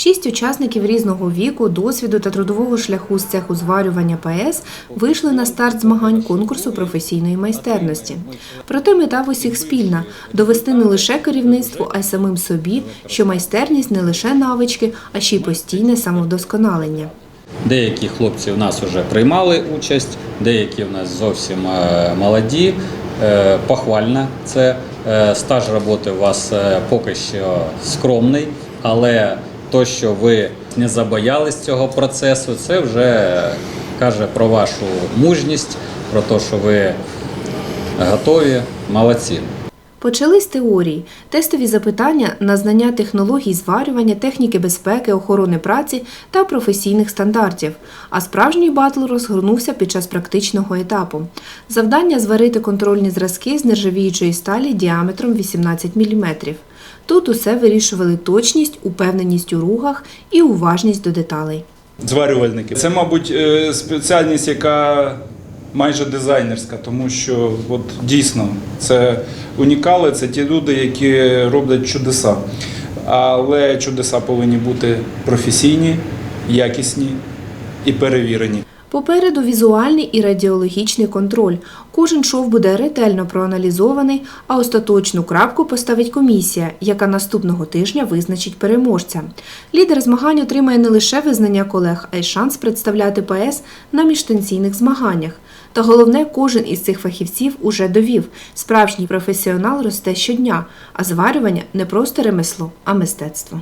Шість учасників різного віку, досвіду та трудового шляху з цеху зварювання ПС вийшли на старт змагань конкурсу професійної майстерності. Проте мета в усіх спільна довести не лише керівництву, а й самим собі, що майстерність не лише навички, а ще й постійне самовдосконалення. Деякі хлопці в нас вже приймали участь, деякі в нас зовсім е, молоді. Е, Похвально це Е, стаж роботи у вас поки що скромний, але то, що ви не забоялись цього процесу, це вже каже про вашу мужність, про те, що ви готові, молодці. Почали з теорії, тестові запитання на знання технологій зварювання, техніки безпеки, охорони праці та професійних стандартів. А справжній батл розгорнувся під час практичного етапу. Завдання зварити контрольні зразки з нержавіючої сталі діаметром 18 мм. Тут усе вирішували точність, упевненість у рухах і уважність до деталей. зварювальники. Це, мабуть, е, спеціальність, яка майже дизайнерська, тому що от, дійсно це унікали, це ті люди, які роблять чудеса. Але чудеса повинні бути професійні, якісні і перевірені. Попереду візуальний і радіологічний контроль. Кожен шов буде ретельно проаналізований, а остаточну крапку поставить комісія, яка наступного тижня визначить переможця. Лідер змагань отримає не лише визнання колег, а й шанс представляти ПС на міжстанційних змаганнях. Та головне, кожен із цих фахівців уже довів. Справжній професіонал росте щодня, а зварювання не просто ремесло, а мистецтво.